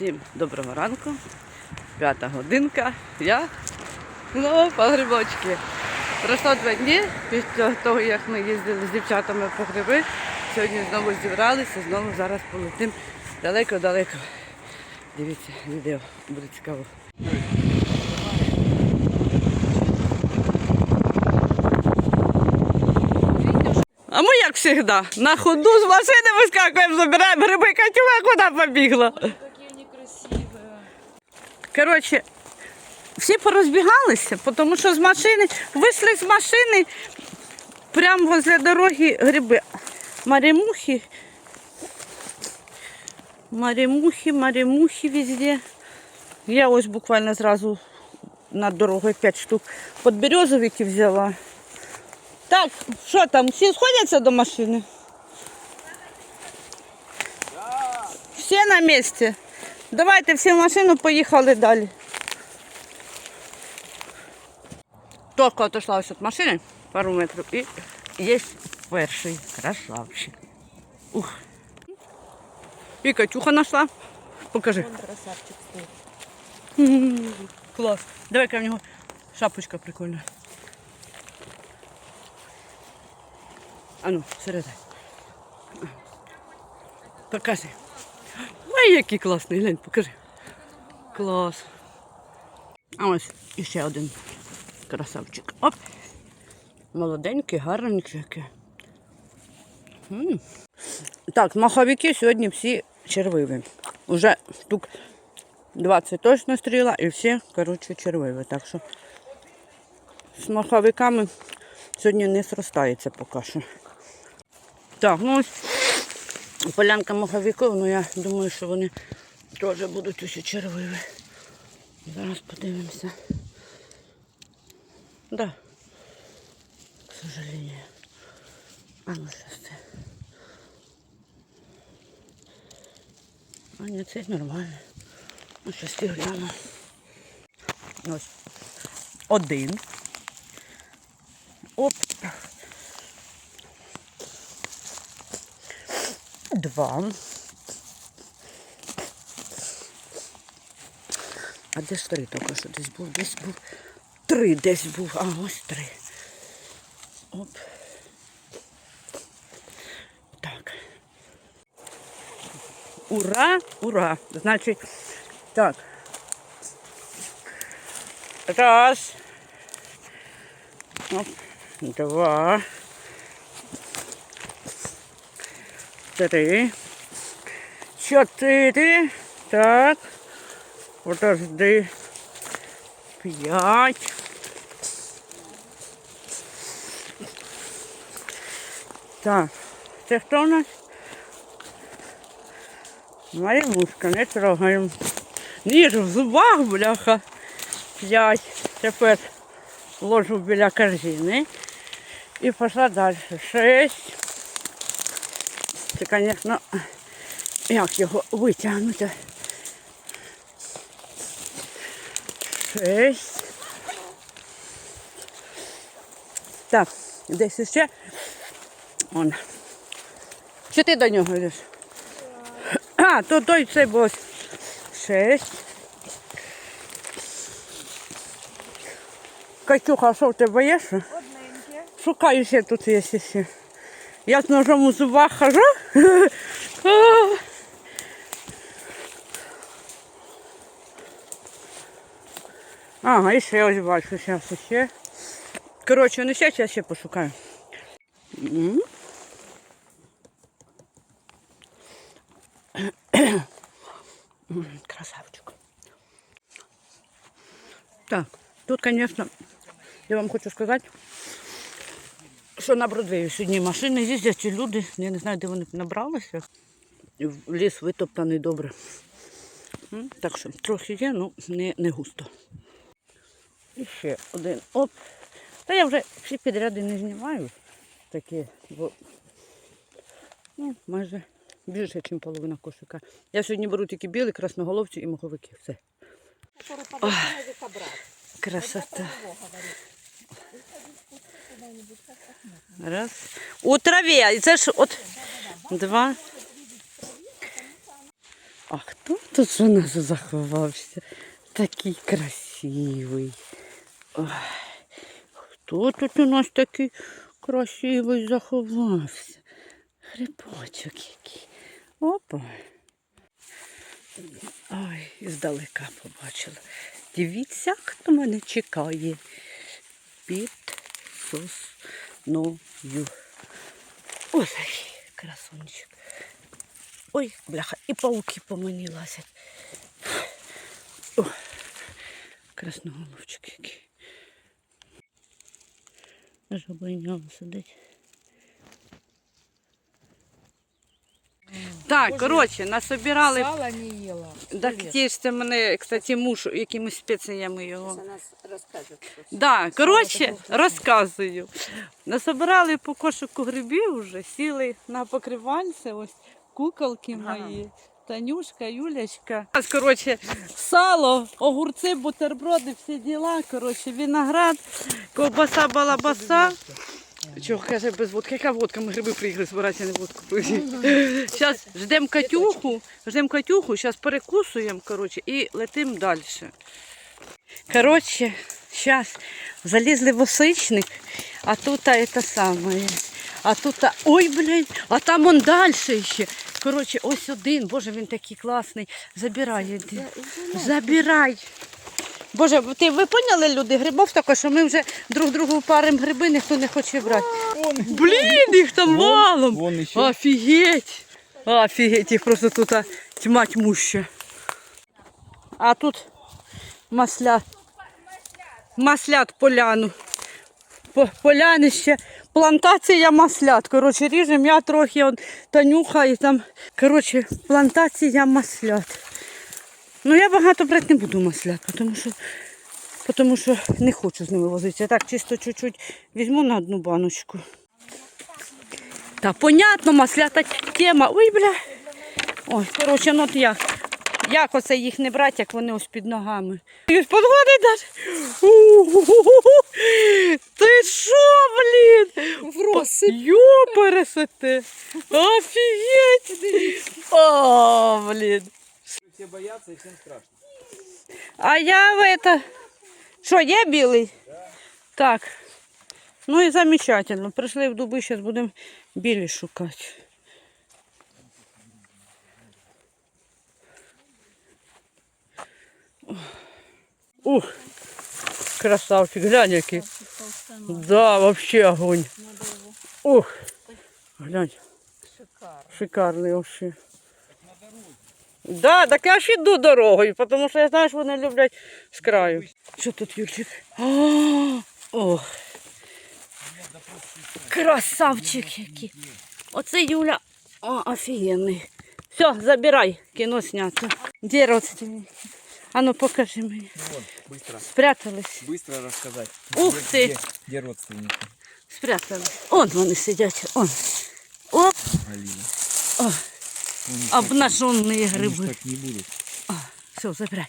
Всім доброго ранку. П'ята годинка. Я знову по грибочки. Пройшло два дні після того, як ми їздили з дівчатами по гриби. Сьогодні знову зібралися, знову зараз полетим далеко-далеко. Дивіться, відео буде цікаво. А ми, як завжди, на ходу з машини вискакуємо, забираємо гриби, Катюла куди побігла. Коротше, всі порозбігалися, тому що з машини вийшли з машини прямо возле дороги гриби. Маремухи. Маремухи, маремухи везде. Я ось буквально зразу над дорогою 5 штук подберезовики взяла. Так, що там, всі сходяться до машини? Всі на місці. Давайте всі в машину, поїхали далі. Тільки отошла ось від машини, пару метрів, і є перший красавчик. Ух. І Катюха знайшла. Покажи. Красавчик Клас. Давай-ка в нього шапочка прикольна. А ну, середай. Покажи. Ой, який класний, глянь, покажи. Клас. А ось іще один красавчик. Оп. Молоденький, гарненький. М. Так, маховики сьогодні всі червиві. Уже штук 20 точно стріла і всі, коротше, червиві. Так що з маховиками сьогодні не зростається поки що. Так, ну ось полянка маховиків, ну я думаю, що вони теж будуть усі червиві. Зараз подивимося. Да. К сожалению. А ну сейчас це. А ні, це нормально. Ну, щас я гляну. Ось. Один. Оп. Два. А де ж три тільки що десь був? Десь був. Три десь був. А, ось три. Оп. Так. Ура, ура. Значить, так. Раз. Оп. Два. Три. Чотири. Так. Подожди. П'ять. Так. Це хто у нас? Марімушка, не трогаємо. Ніж в зубах, бляха. П'ять. Тепер ложу біля корзини. І пішла далі. Шесть. Це, звісно, як його витягнути. Шесть. Так, десь ще. Он. Чи ти до нього йдеш? А, то той цей бос. Шесть. Катюха, що в тебе є? що? Шукаю ще тут є ще. Я з ножом у зубах хожу. Ага, і ще ось бачу, зараз ще. Коротше, ну ще, я ще пошукаю. Красавчик. Так, тут, конечно, я вам хочу сказати, що на Бродвеї сьогодні машини їздять, і люди, я не знаю, де вони набралися. Ліс витоптаний добре. Так що трохи є, ну не, не густо. І ще один. Оп. Та я вже всі підряди не знімаю такі, бо ну, майже більше, ніж половина кошика. Я сьогодні беру тільки білі, красноголовці і моховики. Все. За. Красота. Раз. У траві. І це ж от два. А хто тут у нас заховався? Такий красивий. Хто тут у нас такий красивий заховався? Грибочок який. Опа. Ой, здалека побачила. Дивіться, хто мене чекає під сосною. Ось такий красунчик. Ой, бляха, і пауки по мені лазять. О, красноголовчик який. Жабиня сидить. Так, коротше, насобирали. Сала не їла. Так ті ж це мене, кстати, муж якимись спеціями його. Це нас розкаже. Да, коротше, розказую. Насобирали по кошику грибів вже, сіли на покривальце, ось куколки мої. Танюшка, Юлячка. Коротше, сало, огурці, бутерброди, всі діла, коротше, виноград, ковбаса, балабаса. Чого каже без водки? Яка водка? Ми гриби приїхали збирати, а не водку пити. Зараз ждемо Катюху, ждемо Катюху, зараз перекусуємо, коротше, і летимо далі. Коротше, зараз залізли в осичник, а тут а, це саме. А тут, а, ой, блін, а там он далі ще. Коротше, ось один, боже, він такий класний. Забирай, іди. Забирай. Боже, ти ви поняли, люди, грибов таке, що ми вже друг другу паримо гриби, ніхто не хоче брати. Блін, їх там валом. Офігеть. Офігеть, їх просто тут тьма тьмуща. А тут маслят. Маслят поляну. По- Полянище, плантація маслят. Коротше, ріжемо я трохи, он, Танюха і там. Коротше, плантація маслят. Ну я багато брати не буду маслят, тому що, тому що не хочу з ними возитися. Так, чисто чуть-чуть візьму на одну баночку. Та понятно, маслята тема. Ой, бля. Ой, коротше, ну от як. Як оце їх не брати, як вони ось під ногами. І Подходить даже. Ти що, блін? В розсип. Йопересете. Офігеть. О, блін. Все боятся и всем страшно. А я в это... Що, є білий? Так. Ну і замечательно. Прийшли в дуби, зараз будемо білі шукати. Ух, красавчик, глянь який. Да, вообще огонь. Ух, глянь, шикарний вообще. Да, так я ж іду дорогою, тому що я знаю, що вони люблять з краю. Що тут, Юрчик? О, Ох. Красавчик який. Оце Юля. О, офігенний. Все, забирай, кіно знято. Де родственники? А ну покажи мені. Вон, быстро. Спрятались. Быстро рассказать. Ух где, ты. Где, где родственники? Спрятались. Он вони сидять. Он. Оп, Алина. О. Обнаженные гриби. так не будут. Все, забирай.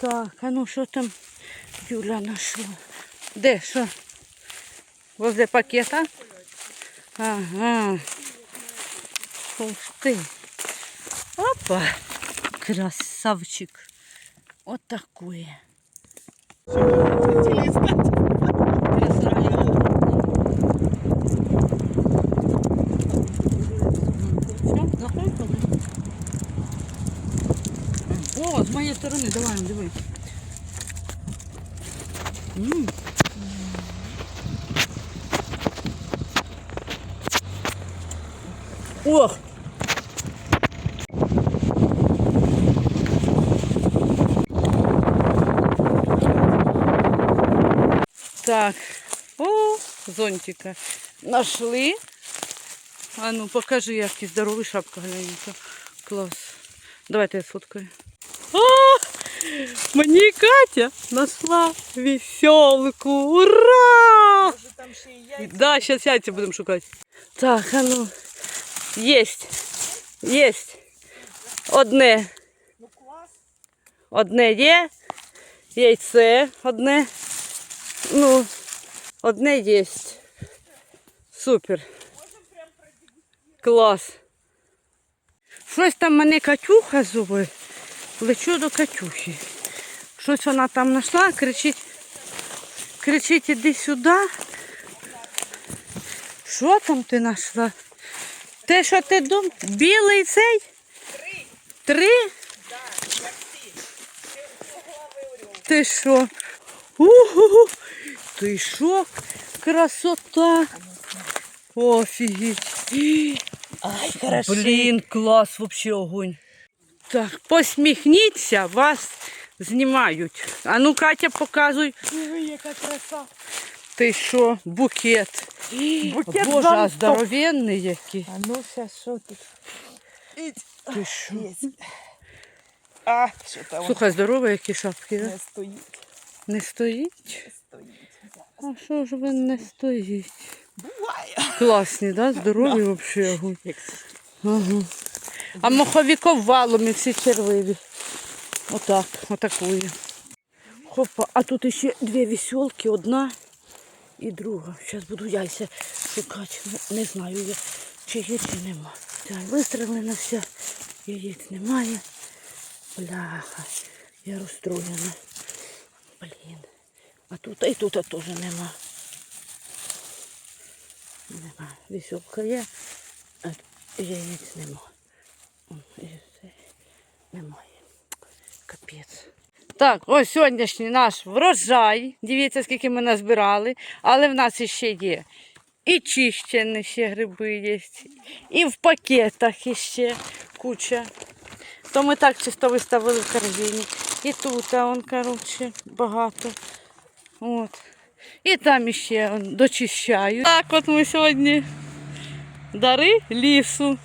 Так, а ну що там Юля нашла? Де, що? Возле пакета? Ага. Ух ти. Опа. Красавчик. Вот такое. О, з моєї сторони, давай, дивись. Ох! Так. О, зонтика. Нашли. А ну, покажи, який здоровий шапка глянька. Клас. Давайте я сфоткаю. А, мені Катя нашла веселку. Ура! Може там ще і яйця. Да, сейчас яйца будем шукать. Так, а ну. Есть. Есть. Одне. Ну клас. Одне є. Яйце одне. Ну, одне є. Супер. Клас. Щось там мене Катюха зове. Лечу до Катюхи. Щось вона там знайшла, кричить, кричить, іди сюди. Що там ти знайшла? Те, що ти дум? Білий цей? Три. Три? Да, як. Ти. Ти що? Угу. Ти що? Красота. Офігеть. Ай, Блін, клас, вообще огонь. Так, посміхніться, вас знімають. А ну, Катя, показуй. Диви, яка краса. Ти що, букет. Букет Боже, а здоровенний який. А ну сейчас що тут? Ти що? А, що там Слухай, здорові які шапки, не стоїть. Не стоїть? Не стоїть. А що ж ви не стоїть? Буває. Класні, да? Здорові взагалі. Ага. А моховиков валом і всі червиві. Отак, отакую. Хопа, а тут ще дві веселки, одна і друга. Зараз буду яйця шукати. Не, знаю я, чи є, чи нема. Вистрелена вся, яєць немає. Бляха, я розстроєна. Блін. А тут і тут теж нема. Нема. Веселка є, а яєць нема. Немає. Капець. Так, ось сьогоднішній наш врожай. Дивіться, скільки ми назбирали. Але в нас ще є і чищені ще гриби є, і в пакетах іще куча. То ми так чисто виставили в корзині. І тут, а он, коротше, багато. От. І там он, дочищаю. Так от ми сьогодні дари лісу.